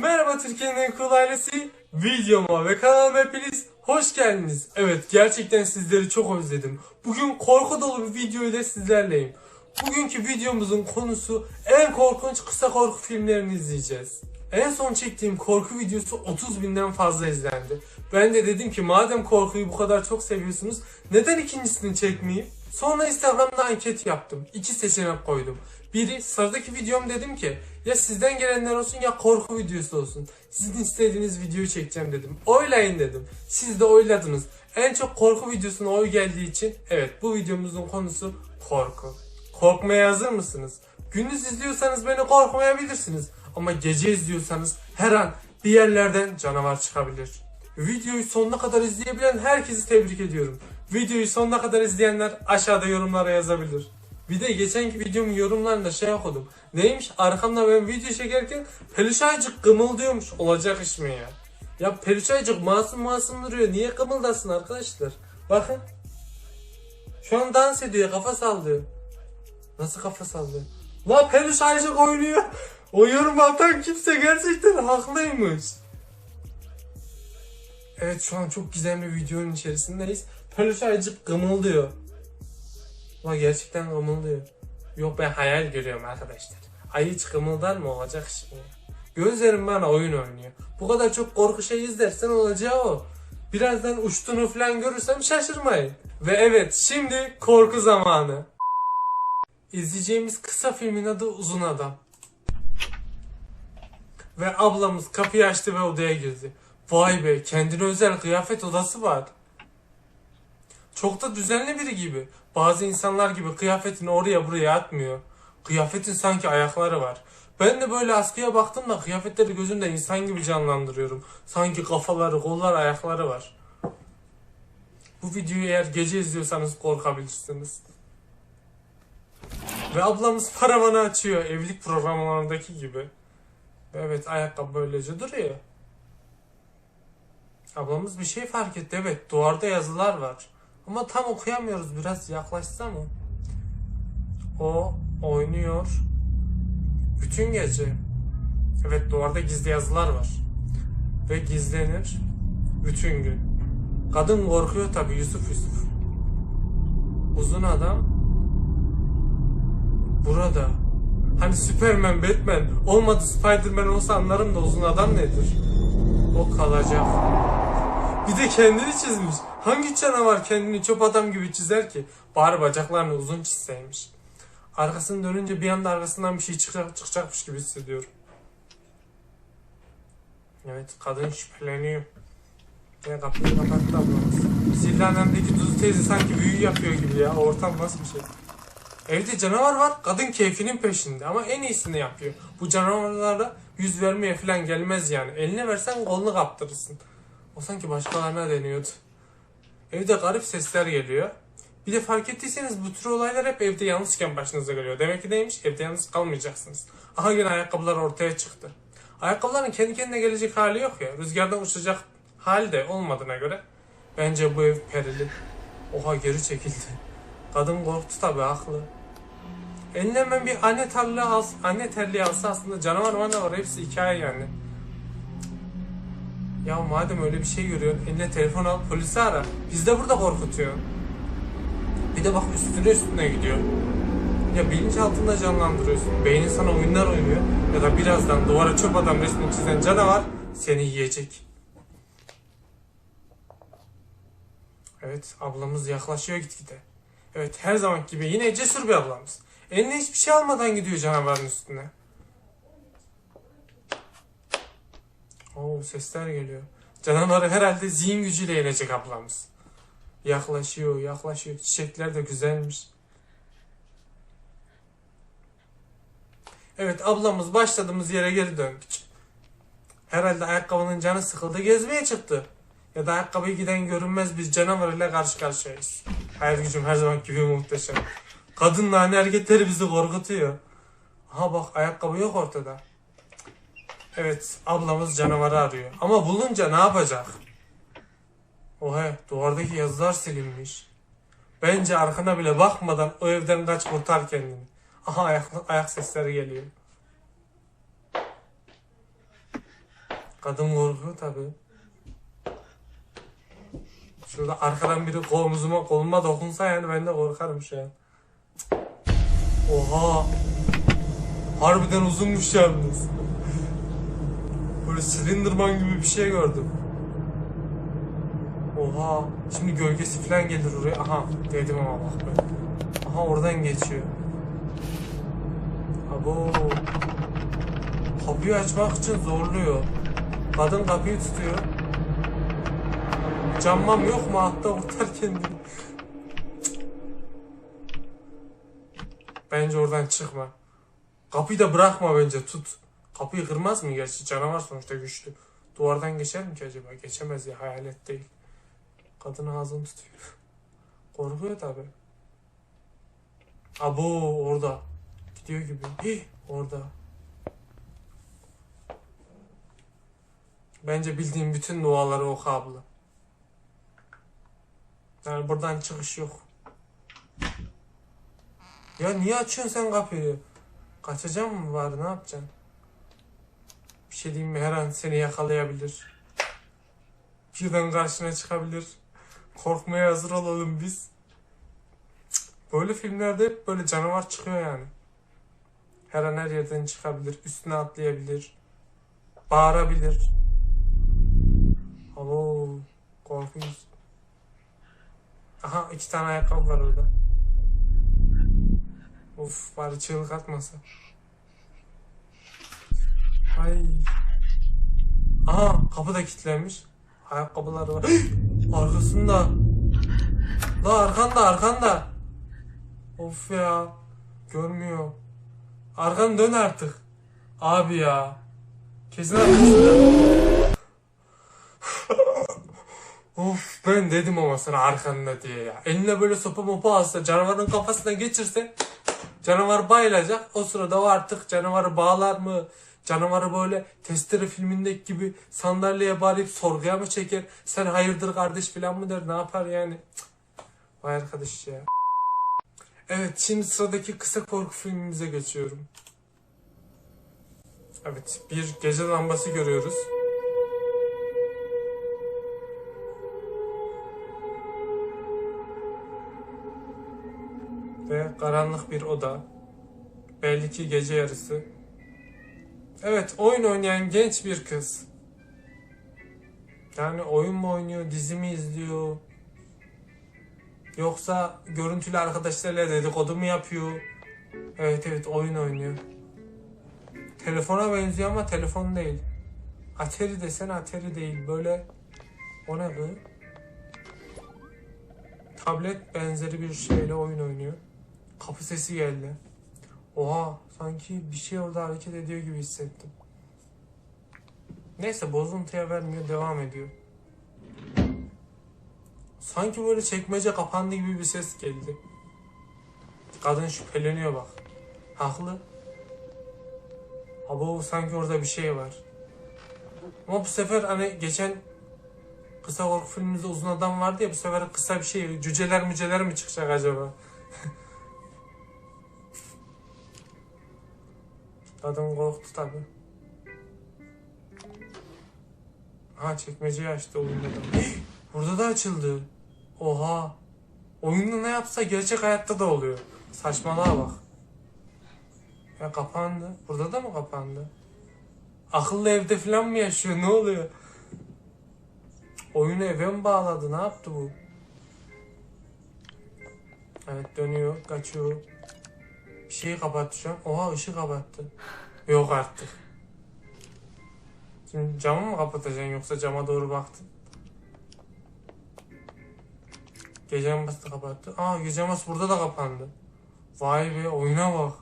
Merhaba Türkiye'nin en. Videoma ve kanalıma hepiniz hoş geldiniz. Evet gerçekten sizleri çok özledim. Bugün korku dolu bir video ile sizlerleyim. Bugünkü videomuzun konusu en korkunç kısa korku filmlerini izleyeceğiz. En son çektiğim korku videosu 30 binden fazla izlendi. Ben de dedim ki madem korkuyu bu kadar çok seviyorsunuz neden ikincisini çekmeyeyim? Sonra Instagram'da anket yaptım. İki seçenek koydum. Biri sıradaki videom dedim ki ya sizden gelenler olsun ya korku videosu olsun. Sizin istediğiniz videoyu çekeceğim dedim. Oylayın dedim. Siz de oyladınız. En çok korku videosuna oy geldiği için evet bu videomuzun konusu korku. Korkmaya hazır mısınız? Gündüz izliyorsanız beni korkmayabilirsiniz. Ama gece izliyorsanız her an bir yerlerden canavar çıkabilir. Videoyu sonuna kadar izleyebilen herkesi tebrik ediyorum. Videoyu sonuna kadar izleyenler aşağıda yorumlara yazabilir. Bir de geçenki videomun yorumlarında şey okudum. Neymiş arkamda ben video çekerken peluşaycık kımıldıyormuş. Olacak iş mi ya? Ya peluşaycık masum masum duruyor. Niye kımıldasın arkadaşlar? Bakın. Şu an dans ediyor kafa sallıyor. Nasıl kafa sallıyor? La peluş ayıcık oynuyor. O yorum atan kimse gerçekten haklıymış. Evet şu an çok gizemli bir videonun içerisindeyiz. Peluş ayıcık gımıldıyor. La gerçekten gımıldıyor. Yok ben hayal görüyorum arkadaşlar. Ayı hiç mı olacak şimdi? Gözlerim bana oyun oynuyor. Bu kadar çok korku şey izlersen olacağı o. Birazdan uçtuğunu falan görürsem şaşırmayın. Ve evet şimdi korku zamanı. İzleyeceğimiz kısa filmin adı Uzun Adam. Ve ablamız kapıyı açtı ve odaya girdi. Vay be kendine özel kıyafet odası var. Çok da düzenli biri gibi. Bazı insanlar gibi kıyafetini oraya buraya atmıyor. Kıyafetin sanki ayakları var. Ben de böyle askıya baktım da kıyafetleri gözümde insan gibi canlandırıyorum. Sanki kafaları, kollar, ayakları var. Bu videoyu eğer gece izliyorsanız korkabilirsiniz. Ve ablamız paravanı açıyor evlilik programlarındaki gibi. Evet ayakkabı böylece duruyor. Ablamız bir şey fark etti. Evet duvarda yazılar var. Ama tam okuyamıyoruz. Biraz yaklaşsa mı? O oynuyor. Bütün gece. Evet duvarda gizli yazılar var. Ve gizlenir. Bütün gün. Kadın korkuyor tabi Yusuf Yusuf. Uzun adam. Burada. Hani Superman, Batman olmadı Spiderman olsa anlarım da uzun adam nedir? O kalacak. Bir de kendini çizmiş. Hangi canavar kendini çöp adam gibi çizer ki? Bari bacaklarını uzun çizseymiş. Arkasını dönünce bir anda arkasından bir şey çıkacak, çıkacakmış gibi hissediyorum. Evet kadın şüpheleniyor. Ve kapıyı kapattı ablamız. Sildanem'deki Dudu teyze sanki büyü yapıyor gibi ya. Ortam nasıl bir şey? Evde canavar var. Kadın keyfinin peşinde ama en iyisini yapıyor. Bu canavarlara yüz vermeye falan gelmez yani. Eline versen kolunu kaptırırsın. O sanki başkalarına deniyordu. Evde garip sesler geliyor. Bir de fark ettiyseniz bu tür olaylar hep evde yalnızken başınıza geliyor. Demek ki neymiş? Evde yalnız kalmayacaksınız. Aha yine ayakkabılar ortaya çıktı. Ayakkabıların kendi kendine gelecek hali yok ya. Rüzgardan uçacak hali de olmadığına göre. Bence bu ev perili. Oha geri çekildi. Kadın korktu tabi haklı. Eline hemen bir anne terliği alsa, anne terliği alsa aslında canavar var var hepsi hikaye yani. Ya madem öyle bir şey görüyorsun eline telefon al polisi ara. Biz de burada korkutuyor. Bir de bak üstüne üstüne gidiyor. Ya bilinç altında canlandırıyorsun. Beynin sana oyunlar oynuyor. Ya da birazdan duvara çöp adam resmini çizen canavar seni yiyecek. Evet ablamız yaklaşıyor gitgide. Evet her zaman gibi yine cesur bir ablamız. Eline hiçbir şey almadan gidiyor canavarın üstüne. Oo sesler geliyor. Canavarı herhalde zihin gücüyle yenecek ablamız. Yaklaşıyor, yaklaşıyor. Çiçekler de güzelmiş. Evet ablamız başladığımız yere geri döndük. Herhalde ayakkabının canı sıkıldı gezmeye çıktı. Ya da ayakkabıyı giden görünmez biz canavar ile karşı karşıyayız. Hayal gücüm her zaman gibi muhteşem. Ani hareketleri bizi korkutuyor. Aha bak ayakkabı yok ortada. Evet ablamız canavarı arıyor. Ama bulunca ne yapacak? Oha duvardaki yazılar silinmiş. Bence arkana bile bakmadan o evden kaç kurtar kendini. Aha ayak, ayak sesleri geliyor. Kadın korkuyor tabi. Şurada arkadan biri kolumuzuma, koluma dokunsa yani ben de korkarım şu an. Oha. Harbiden uzunmuş yalnız. Böyle Slenderman gibi bir şey gördüm. Oha. Şimdi gölgesi falan gelir oraya. Aha dedim ama bak ben. Aha oradan geçiyor. Abo. Kapıyı açmak için zorluyor. Kadın kapıyı tutuyor. Cammam yok mu? Hatta kurtar kendini. Bence oradan çıkma. Kapıyı da bırakma bence tut. Kapıyı kırmaz mı gerçi? Canavar sonuçta güçlü. Duvardan geçer mi ki acaba? Geçemez ya hayalet değil. Kadın ağzını tutuyor. Korkuyor tabi. Abo orada. Gidiyor gibi. Hih, orada. Bence bildiğim bütün duaları oku abla. Yani buradan çıkış yok. Ya niye açıyorsun sen kapıyı? Kaçacak mı var ne yapacaksın? Şey her an seni yakalayabilir. Birden karşına çıkabilir. Korkmaya hazır olalım biz. Böyle filmlerde hep böyle canavar çıkıyor yani. Her an her yerden çıkabilir. Üstüne atlayabilir. Bağırabilir. Alo. Korkunç. Aha iki tane ayakkabı var orada. Of bari çığlık atmasa. Ay. Aha kapı da kilitlenmiş. Ayakkabıları var. Arkasında. La arkanda arkanda. Of ya. Görmüyor. Arkanı dön artık. Abi ya. Kesin arkasında. of ben dedim ama sana arkanda diye ya. Eline böyle sopa mopa alsa canavarın kafasına geçirse canavar bayılacak. O sırada o artık canavarı bağlar mı? Canavarı böyle testere filmindeki gibi sandalyeye bağlayıp sorguya mı çeker? Sen hayırdır kardeş falan mı der? Ne yapar yani? Cık. Vay arkadaş ya. Evet şimdi sıradaki kısa korku filmimize geçiyorum. Evet bir gece lambası görüyoruz. Ve karanlık bir oda. Belli ki gece yarısı. Evet oyun oynayan genç bir kız. Yani oyun mu oynuyor, dizi mi izliyor? Yoksa görüntülü arkadaşlarıyla dedikodu mu yapıyor? Evet evet oyun oynuyor. Telefona benziyor ama telefon değil. Atari desen Atari değil. Böyle o ne bu? Tablet benzeri bir şeyle oyun oynuyor. Kapı sesi geldi. Oha sanki bir şey orada hareket ediyor gibi hissettim. Neyse bozuntuya vermiyor devam ediyor. Sanki böyle çekmece kapandı gibi bir ses geldi. Kadın şüpheleniyor bak. Haklı. Abo sanki orada bir şey var. Ama bu sefer hani geçen kısa korku filmimizde uzun adam vardı ya bu sefer kısa bir şey cüceler müceler mi çıkacak acaba? Kadın korktu tabi. Ha çekmeceyi açtı oyunda da. Burada da açıldı. Oha. Oyunda ne yapsa gerçek hayatta da oluyor. Saçmalığa bak. Ya kapandı. Burada da mı kapandı? Akıllı evde falan mı yaşıyor? Ne oluyor? Oyunu eve mi bağladı? Ne yaptı bu? Evet dönüyor, kaçıyor. Şeyi kapattı şu an. Oha ışığı kapattı. Yok artık. Şimdi camı mı kapatacaksın yoksa cama doğru baktın? Gece lambası da kapattı. Aa gece lambası burada da kapandı. Vay be oyuna bak.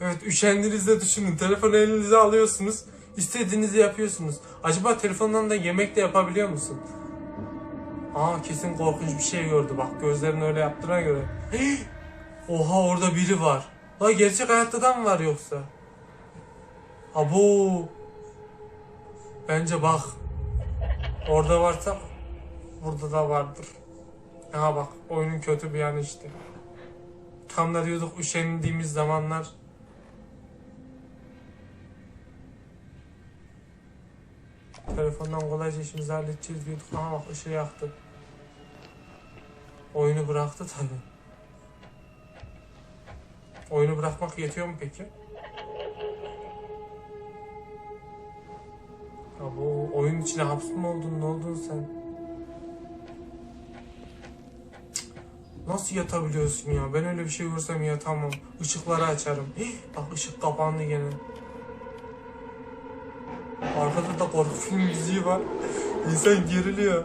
Evet üşendiğinizde düşünün. Telefonu elinize alıyorsunuz. İstediğinizi yapıyorsunuz. Acaba telefondan da yemek de yapabiliyor musun? Aa kesin korkunç bir şey gördü bak gözlerini öyle yaptığına göre. Hii! Oha orada biri var. La gerçek hayatta da mı var yoksa? Abo. Bence bak. Orada varsa burada da vardır. Ha bak oyunun kötü bir yanı işte. Tam da diyorduk üşendiğimiz zamanlar telefondan kolayca işimizi halledeceğiz diyorduk ama bak ışığı yaktı. Oyunu bıraktı tabi. Oyunu bırakmak yetiyor mu peki? Ya bu oyun içine hapis mi oldun? Ne oldun sen? Nasıl yatabiliyorsun ya? Ben öyle bir şey görsem yatamam. Işıkları açarım. Hih, bak ışık kapandı gene. Arkada da korku film müziği var. İnsan geriliyor.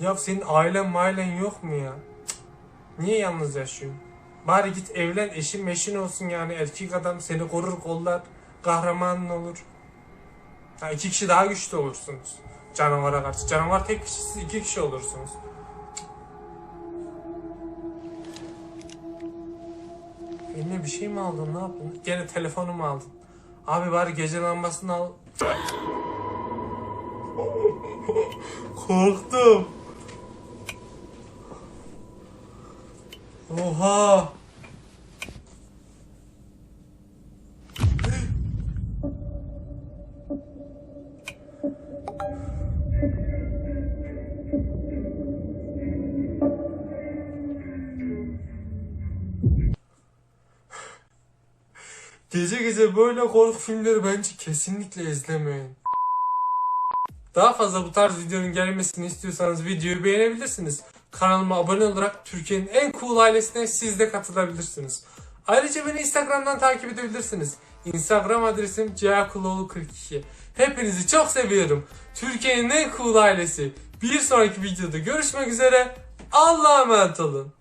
Ya senin ailen mailen yok mu ya? Niye yalnız yaşıyorsun? Bari git evlen eşin meşin olsun yani erkek adam seni korur kollar kahramanın olur. Ha, iki kişi daha güçlü olursunuz. Canavara karşı. Canavar tek kişi siz iki kişi olursunuz. Eline bir şey mi aldın ne yaptın? Gene telefonumu aldın. Abi bari gece lambasını al. Korktum. Oha. Gece gece böyle korku filmleri bence kesinlikle izlemeyin. Daha fazla bu tarz videonun gelmesini istiyorsanız videoyu beğenebilirsiniz. Kanalıma abone olarak Türkiye'nin en cool ailesine siz de katılabilirsiniz. Ayrıca beni Instagram'dan takip edebilirsiniz. Instagram adresim cihakuloğlu42. Hepinizi çok seviyorum. Türkiye'nin en cool ailesi. Bir sonraki videoda görüşmek üzere. Allah'a emanet olun.